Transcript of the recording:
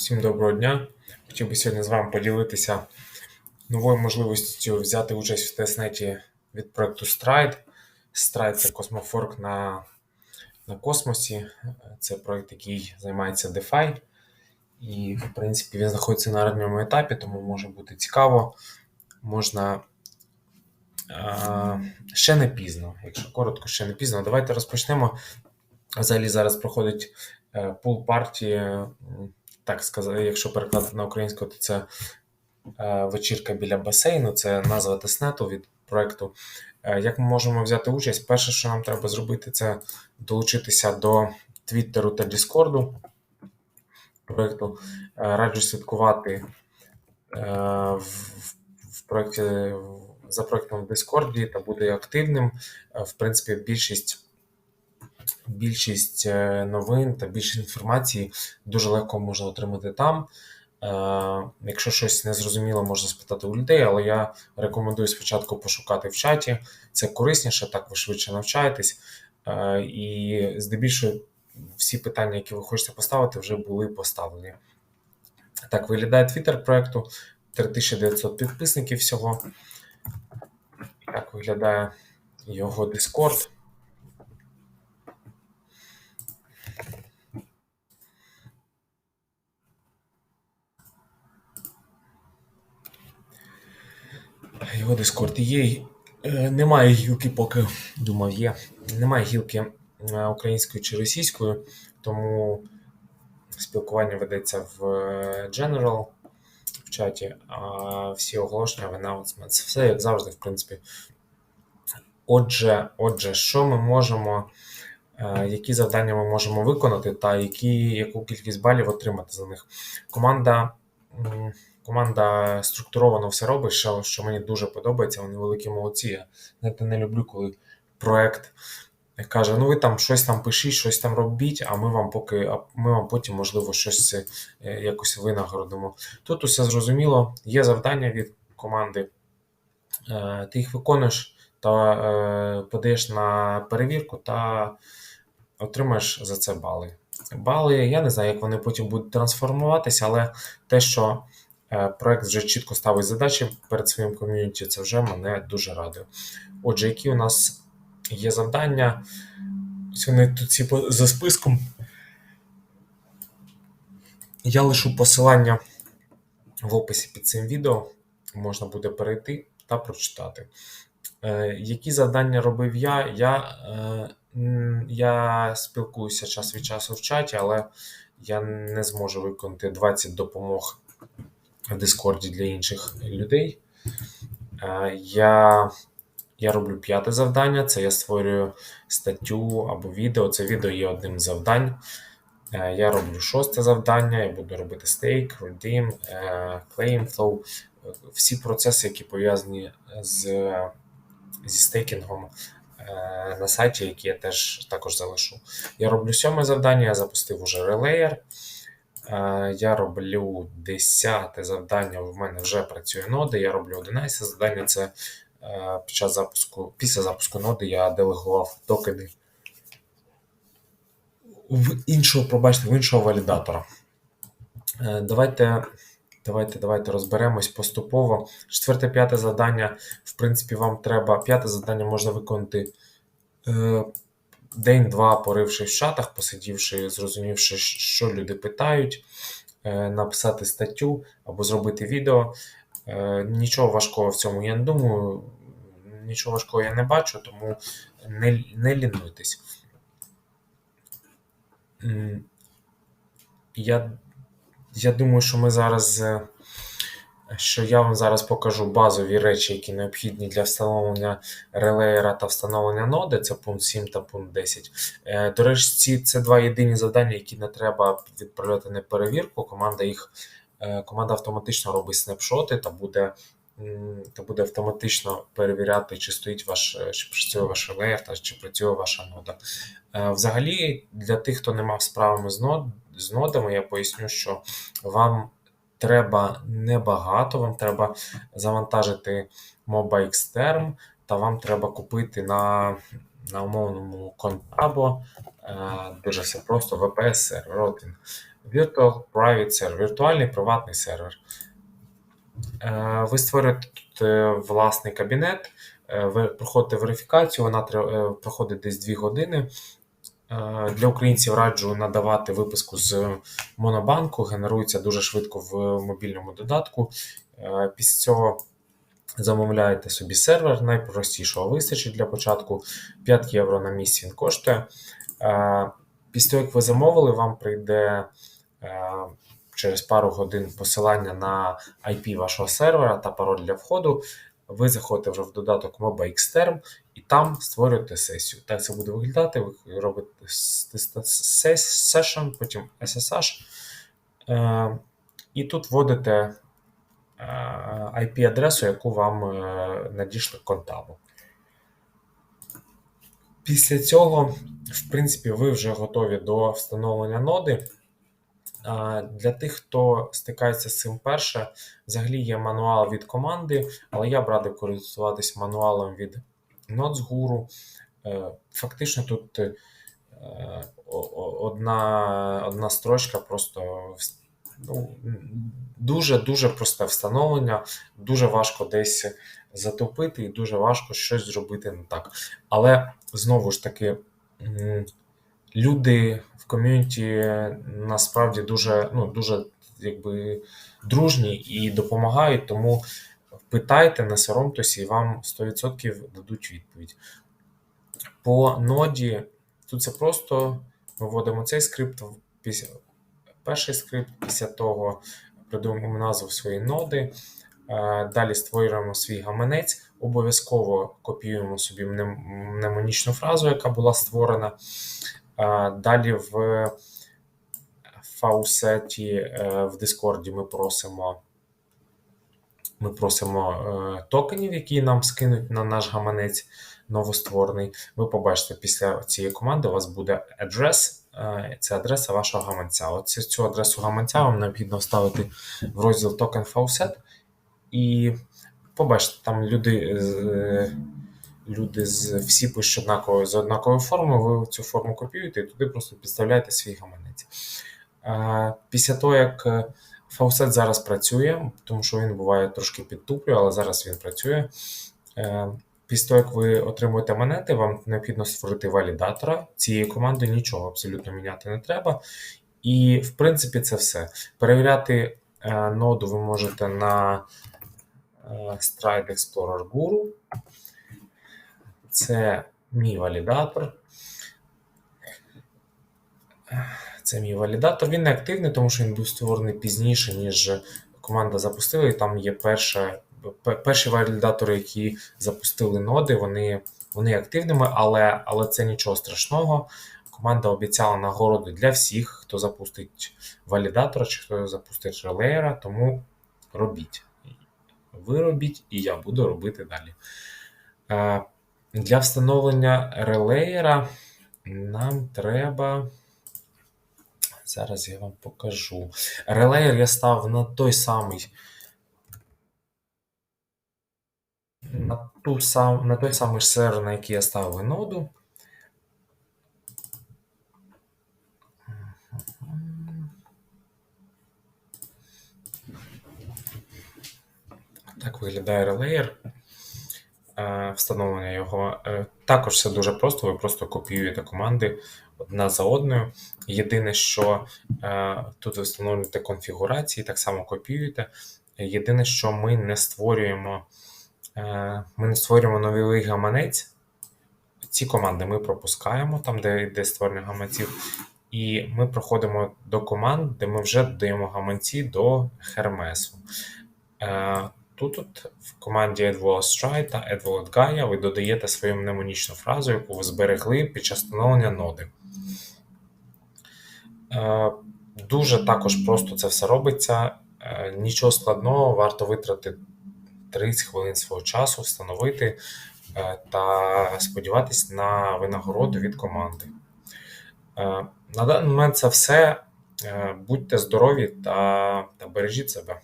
Всім доброго дня. Хотів би сьогодні з вами поділитися новою можливістю взяти участь в тестнеті від проекту Stride. Stride це космофорк на, на космосі. Це проект, який займається DeFi. І, в принципі, він знаходиться на ранньому етапі, тому може бути цікаво. Можна а, ще не пізно, якщо коротко, ще не пізно. Давайте розпочнемо. Взагалі зараз проходить е, пул партії, так сказати, якщо перекладати на українську, то це е, вечірка біля басейну, це назва тестнету від проекту. Е, Як ми можемо взяти участь? Перше, що нам треба зробити, це долучитися до Твіттеру та Діскорду проекту. Е, Раджу слідкувати в, проекті за проектом в Дискорді та буде активним. В принципі, більшість більшість е, новин та більше інформації дуже легко можна отримати там. Е, Якщо щось не зрозуміло, можна спитати у людей, але я рекомендую спочатку пошукати в чаті. Це корисніше, так ви швидше навчаєтесь. Е, І здебільшого всі питання, які ви хочете поставити, вже були поставлені. Так виглядає твіттер проекту. 3900 підписників всього. Так виглядає його Discord. Його Discord є. Е, Немає гілки, поки думав, є. Немає гілки е, українською чи російською, тому спілкування ведеться в е, General в чаті, а всі оголошення в announcements. Все як завжди, в принципі. Отже, отже, що ми можемо, е, які завдання ми можемо виконати, та які, яку кількість балів отримати за них. Команда, команда структуровано все робить, що, що мені дуже подобається. Вони великі молодці. Я знаєте, не люблю, коли проект каже: ну ви там щось там пишіть, щось там робіть, а ми вам поки, а ми вам потім, можливо, щось е, якось винагородимо. Тут усе зрозуміло, є завдання від команди, е, ти їх виконуєш та е, подаєш на перевірку та отримаєш за це бали. Бали, я не знаю, як вони потім будуть трансформуватися, але те, що проект вже чітко ставить задачі перед своїм ком'юніті, це вже мене дуже радує. Отже, які у нас є завдання? Вони тут по- за списком. Я лишу посилання в описі під цим відео. Можна буде перейти та прочитати. Е, які завдання робив я? Я, е, я спілкуюся час від часу в чаті, але я не зможу виконати 20 допомог Дискорді для інших людей. Е, я, я роблю п'яте завдання. Це я створюю статтю або відео. Це відео є одним з завдань. Е, Я роблю шосте завдання, я буду робити стейк, redeem, е, claim flow, всі процеси, які пов'язані з, зі стейкінгом на сайті, які я теж також залишу. Я роблю сьоме завдання, я запустив уже релеєр. Е, Я роблю десяте завдання. В мене вже працює нода. Я роблю 11 завдання. Це е, під час запуску, після запуску ноди я делегував токени в іншого, пробачте, в іншого валідатора. Е, Давайте, давайте, давайте розберемось поступово. Четверте, п'яте завдання. В принципі, вам треба. П'яте завдання можна виконати день-два, поривши в чатах, посидівши, зрозумівши, що люди питають, е, написати статтю або зробити відео. Е, Нічого важкого в цьому я не думаю. Нічого важкого я не бачу, тому не, не лінуйтесь. Я, я думаю, що ми зараз. Що я вам зараз покажу базові речі, які необхідні для встановлення релеєра та встановлення ноди. Це пункт 7 та пункт 10. Е, До речі, це два єдині завдання, які не треба відправляти на перевірку. Команда їх е, команда автоматично робить снапшоти та буде, та буде автоматично перевіряти, чи стоїть ваш, е, чи працює ваш релеєр та чи працює ваша нода. Взагалі, для тих, хто не мав справами з нодами, я поясню, що вам треба небагато, вам треба завантажити MobaXterm, та вам треба купити на, на умовному контабо. Е, Дуже все просто VPS сервер. От. Virtual Private Server, віртуальний приватний сервер. Е, Ви створюєте тут е, власний кабінет, е, ви проходите верифікацію, вона проходить десь 2 години. Е, Для українців раджу надавати виписку з Монобанку, генерується дуже швидко в мобільному додатку. Е, Після цього замовляєте собі сервер, найпростішого вистачить для початку. 5 євро на місяць він коштує. Е, Після того, як ви замовили, вам прийде через пару годин посилання на IP вашого сервера та пароль для входу. Ви заходите вже в додаток MobaXterm і там створюєте сесію. Так це буде виглядати. Ви робите session, потім SSH. Е, І тут вводите е, IP-адресу, яку вам е, надійшли контабу. Після цього, в принципі, ви вже готові до встановлення ноди. Для тих, хто стикається з цим перше, взагалі є мануал від команди, але я б радив користуватися мануалом від Nodesguru. Е, Фактично тут е, одна, одна строчка просто ну, дуже-дуже просте встановлення, дуже важко десь затопити і дуже важко щось зробити не так. Але знову ж таки, люди в ком'юніті насправді дуже, ну, дуже якби дружні і допомагають, тому питайте, не соромтеся, і вам 100% дадуть відповідь. По ноді тут це просто ми вводимо цей скрипт, перший скрипт, після того придумуємо назву своєї ноди. Е, Далі створюємо свій гаманець, обов'язково копіюємо собі мнем- мнемонічну фразу, яка була створена. Е, Далі в фаусеті е, в Discord ми просимо, ми просимо е, токенів, які нам скинуть на наш гаманець новостворений. Ви побачите, після цієї команди у вас буде адрес. е, Це адреса вашого гаманця. Оцю цю адресу гаманця вам необхідно вставити в розділ Token Faucet. І побачите, там люди, е, люди з всі пишуть однаково з однаковою формою, ви цю форму копіюєте і туди просто підставляєте свій гаманець. Після того, як Faucet зараз працює, тому що він буває трошки підтуплює, але зараз він працює. Е, Після того, як ви отримуєте монети, вам необхідно створити валідатора. Цією командою нічого абсолютно міняти не треба. І, в принципі, це все. Перевіряти е, ноду ви можете на е, Stride Explorer Guru. Це мій валідатор. Це мій валідатор. Він не активний, тому що він був створений пізніше, ніж команда запустила. І там є перша, перші валідатори, які запустили ноди, вони, вони активними, але, але це нічого страшного. Команда обіцяла нагороду для всіх, хто запустить валідатора чи хто запустить релеєра, тому робіть. Ви робіть, і я буду робити далі. Е, Для встановлення релеєра нам треба. Зараз я вам покажу. Релеєр я став на той самий. На, ту сам, на той самий сервер, на який я ставив ноду. Так виглядає релеєр. Е, Встановлення його. Е, Також все дуже просто, ви просто копіюєте команди одна за одною. Єдине, що е, тут ви встановлюєте конфігурації, так само копіюєте. Єдине, що ми не створюємо, ми не створюємо новий гаманець. Ці команди ми пропускаємо, там, де йде створення гаманців, і ми проходимо до команд, де ми вже додаємо гаманці до Hermes. Тут от в команді AdWallet Stride та AdWallet Gaia ви додаєте свою мнемонічну фразу, яку ви зберегли під час встановлення ноди. Е, Дуже також просто це все робиться. Е, Нічого складного, варто витратити 30 хвилин свого часу, встановити е, та сподіватись на винагороду від команди. На даний момент це все. Будьте здорові та, та бережіть себе.